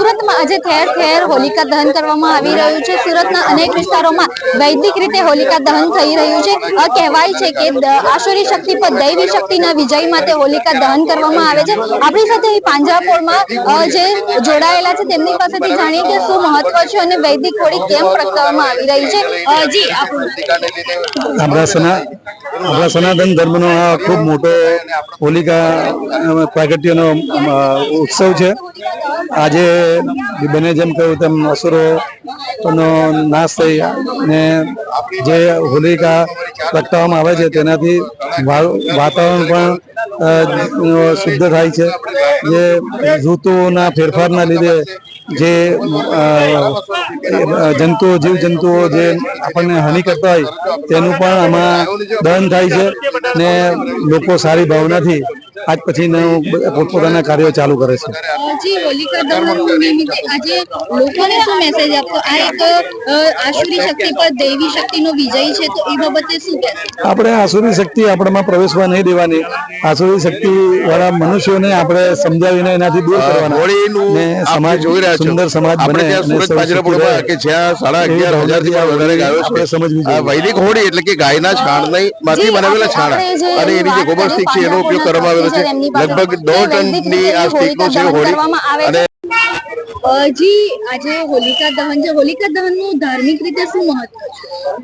¡Madre! આજે ઠેર ઠેર હોલિકા દહન કરવામાં આવી રહ્યું છે. સુરતના અનેક વિસ્તારોમાં વૈદિક રીતે હોલિકા દહન થઈ રહ્યું છે. કહેવાય છે કે આસુરી શક્તિ પર દૈવી શક્તિના વિજય માટે હોલિકા દહન કરવામાં આવે છે. આપણી સાથે પાંજરાપોળમાં જે જોડાયેલા છે તેમની પાસેથી જાણીએ કે શું મહત્વ છે અને વૈદિક હોળી કેમ પ્રગટાવવામાં આવી રહી છે. જી આપણું આપણા સનાતન ધર્મનો ખૂબ મોટો હોલિકા પ્રાગટ્યનો ઉત્સવ છે. આજે બને જેમ કહ્યું તેમ અસુરોનો નાશ થઈ ને જે હોલિકા પ્રગટાવવામાં આવે છે તેનાથી વાતાવરણ પણ શુદ્ધ થાય છે. જે ઋતુઓના ફેરફારના લીધે જે જંતુઓ જીવ જંતુઓ જે આપણને હાનિ કરતા હોય તેનું પણ આમાં દહન થાય છે ને લોકો સારી ભાવનાથી આજ પછી પોતપોતાના કાર્યો ચાલુ કરે છે. જી હોલિકા દહન નિમિત્તે આજે લોકોને શું મેસેજ આપતો આ એક આસુરી શક્તિ પર દૈવી શક્તિનો વિજય છે તો એ બાબતે શું કહેશો? આપણે આસુરી શક્તિ આપણામાં પ્રવેશવા નહીં દેવાની. આસુરી શક્તિ વાળા મનુષ્યોને આપણે સમજાવીને એનાથી દૂર કરવાના. હોળીનું સમાજ જોઈ રહ્યા સુંદર સમાજ બને સુરત સૌ પાંજરાપોળમાં કે જ્યાં સાડા અગિયાર હજારથી પણ વધારે ગાયો છે. સમજવી વૈદિક હોળી એટલે કે ગાયના છાણની માંથી જી, બનાવેલા છાણા. અને એની જે ગોબર સ્ટીક છે એનો ઉપયોગ કરવામાં આવેલો છે. લગભગ દોઢ ટનની આ સ્ટીકનો છે હોળી અને હોલિકા દહન છે. દહનનું ધાર્મિક રીતે શું મહત્વ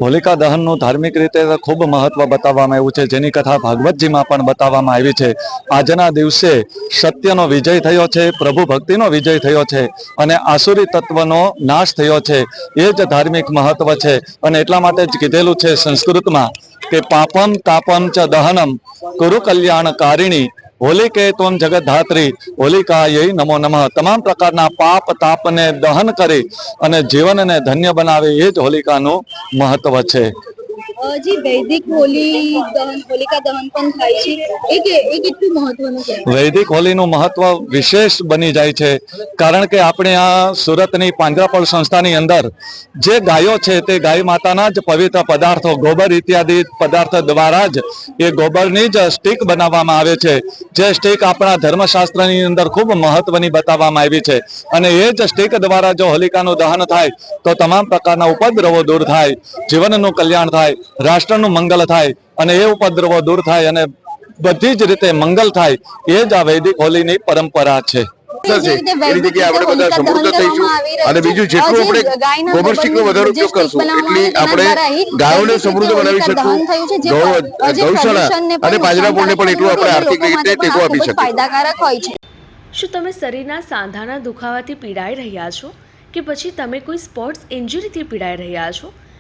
ખૂબ મહત્વ બતાવવામાં આવ્યું છે. જેની કથા ભાગવતજીમાં પણ બતાવવામાં આવી છે. આજના દિવસે સત્યનો વિજય થયો છે, પ્રભુ ભક્તિનો વિજય થયો છે અને આસુરી તત્વનો નાશ થયો છે. એ જ ધાર્મિક મહત્વ છે. અને એટલા માટે જ કીધેલું છે સંસ્કૃતમાં કે પાપમ તાપમ ચ દહનમ કુરુ કલ્યાણ કારિણી હોલિકે ત્વમ હોલિકા હોલિકાય નમો નમઃ. તમામ પ્રકારના પાપ, તાપને દહન કરી અને જીવનને ધન્ય બનાવે, એ જ હોલિકાનું મહત્વ છે. વૈદિક હોલી દહન હોલીનું મહત્વ વિશેષ બની જાય છે, કારણ કે આપણે આ સુરતની પાંજરાપોળ સંસ્થાની અંદર જે ગાયો છે તે ગાય માતાના જ પવિત્ર પદાર્થો, ગોબર ઇત્યાદિ પદાર્થ દ્વારા જ એ ગોબરની જ સ્ટીક બનાવવામાં આવે છે. જે સ્ટીક આપણા ધર્મશાસ્ત્રની અંદર ખૂબ મહત્વની બતાવવામાં આવી છે અને એ જ સ્ટીક દ્વારા જો હોલિકાનું દહન થાય, તો તમામ પ્રકારના ઉપદ્રવો દૂર થાય, જીવનનું કલ્યાણ થાય. રાષ્ટ્રનું મંગલ થાય અને એ ઉપદ્રવો દૂર થાય અને બધી જ રીતે મંગલ થાય એ જ આ વૈદિક હોલીની પરંપરા છે. છે એની જગ્યાએ આપણે બધા સમૃદ્ધ થઈશું. અને બીજું જેટલું આપણે ગોબર વધારે ઉપયોગ કરશું એટલી આપણે ગાયોને સમૃદ્ધ બનાવી શકશું. ગૌશાળા અને પાંજરાપોળને પણ એટલું આપણે આર્થિક રીતે ટેકો આપી શકીશું. ફાયદાકારક હોય છે. શું તમે શરીરના સાંધાના દુખાવાથી પીડાઈ રહ્યા છો? કે પછી તમે કોઈ સ્પોર્ટ્સ ઇન્જરીથી પીડાઈ રહ્યા છો?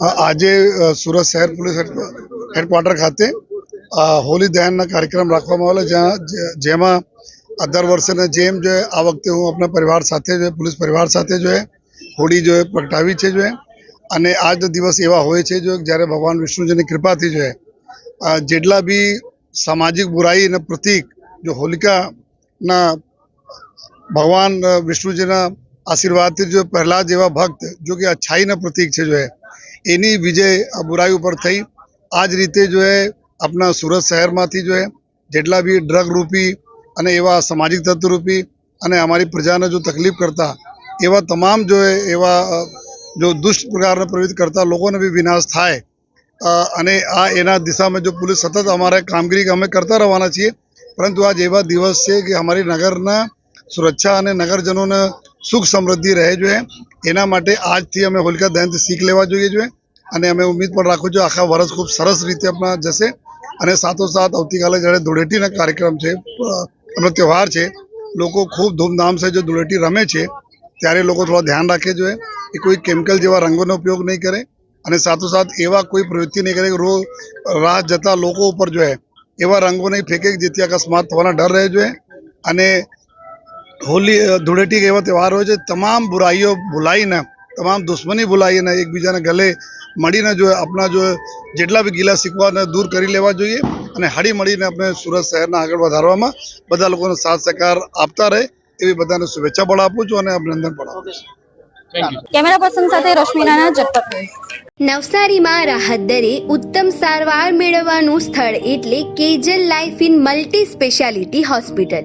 આજે સુરત શહેર પોલીસ હેડ- હેડક્વાર્ટર ખાતે હોલી દહનના કાર્યક્રમ રાખવામાં આવેલો, જ્યાં જેમાં દર વર્ષેના જેમ જો આ વખતે હું આપણા પરિવાર સાથે જો, પોલીસ પરિવાર સાથે જો હોળી જો પ્રગટાવી છે જો, અને આજ દિવસ એવા હોય છે જો, જ્યારે ભગવાન વિષ્ણુજીની કૃપાથી જો જેટલા બી સામાજિક બુરાઈ અને પ્રતીક જો હોલિકાના ભગવાન વિષ્ણુજીના આશીર્વાદથી જો, પ્રહલાદ જેવા ભક્ત જો કે અચ્છાઈના પ્રતિક છે જો એની વિજય આ બુરાઈ ઉપર થઈ. આ જ રીતે જો એ આપણા સુરત શહેરમાંથી જો એ જેટલા બી ડ્રગ રૂપી અને એવા સામાજિક તત્વ રૂપી અને અમારી પ્રજાને જો તકલીફ કરતા, એવા તમામ જો એવા જો દુષ્ટ પ્રકારના પ્રવૃત્તિ કરતા લોકોને બી વિનાશ થાય. અને આ એના દિશામાં જો પોલીસ સતત અમારે કામગીરી અમે કરતા રહેવાના છીએ, પરંતુ આજ એવા દિવસ છે કે અમારી નગરના સુરક્ષા અને નગરજનોને સુખ સમૃદ્ધિ રહે જોઈએ એના માટે આજથી અમે હોલિકા દહનથી શીખ લેવા જોઈએ જોઈએ અને અમે ઉમ્મીદ પણ રાખું છું આખા વર્ષ ખૂબ સરસ રીતે આપણા જશે. અને સાથોસાથ આવતીકાલે જ્યારે ધૂળેટીના કાર્યક્રમ છે એનો તહેવાર છે, લોકો ખૂબ ધૂમધામ છે જો ધૂળેટી રમે છે, ત્યારે લોકો થોડા ધ્યાન રાખે જોઈએ કે કોઈ કેમિકલ જેવા રંગોનો ઉપયોગ નહીં કરે અને સાથોસાથ એવા કોઈ પ્રવૃત્તિ નહીં કરે રોજ રાહ જતા લોકો ઉપર જોઈએ એવા રંગો નહીં ફેંકે જેથી અકસ્માત થવાના ડર રહે જોઈએ અને હોલી ધૂળેટી એવો તહેવાર હોય છે, તમામ બુરાઈઓ ભૂલાઈને, તમામ દુશ્મની ભૂલાઈને એકબીજાના ગલે મળીને જો આપણા જો જેટલા બી ગીલા શીખવાને દૂર કરી લેવા જોઈએ અને હળી મળીને આપણે સુરત શહેરને આગળ વધારવામાં બધા લોકોનો સાથ સહકાર આપતા રહે એવી બધાને શુભેચ્છા પણ આપું છું અને અભિનંદન પણ આપું છું. કેમેરા પર્સન સાથે રશ્મિ રાણા જગપત નવસારીમાં રાહત દરે ઉત્તમ સારવાર મેળવવાનું સ્થળ એટલે Kejal life in multi speciality hospital.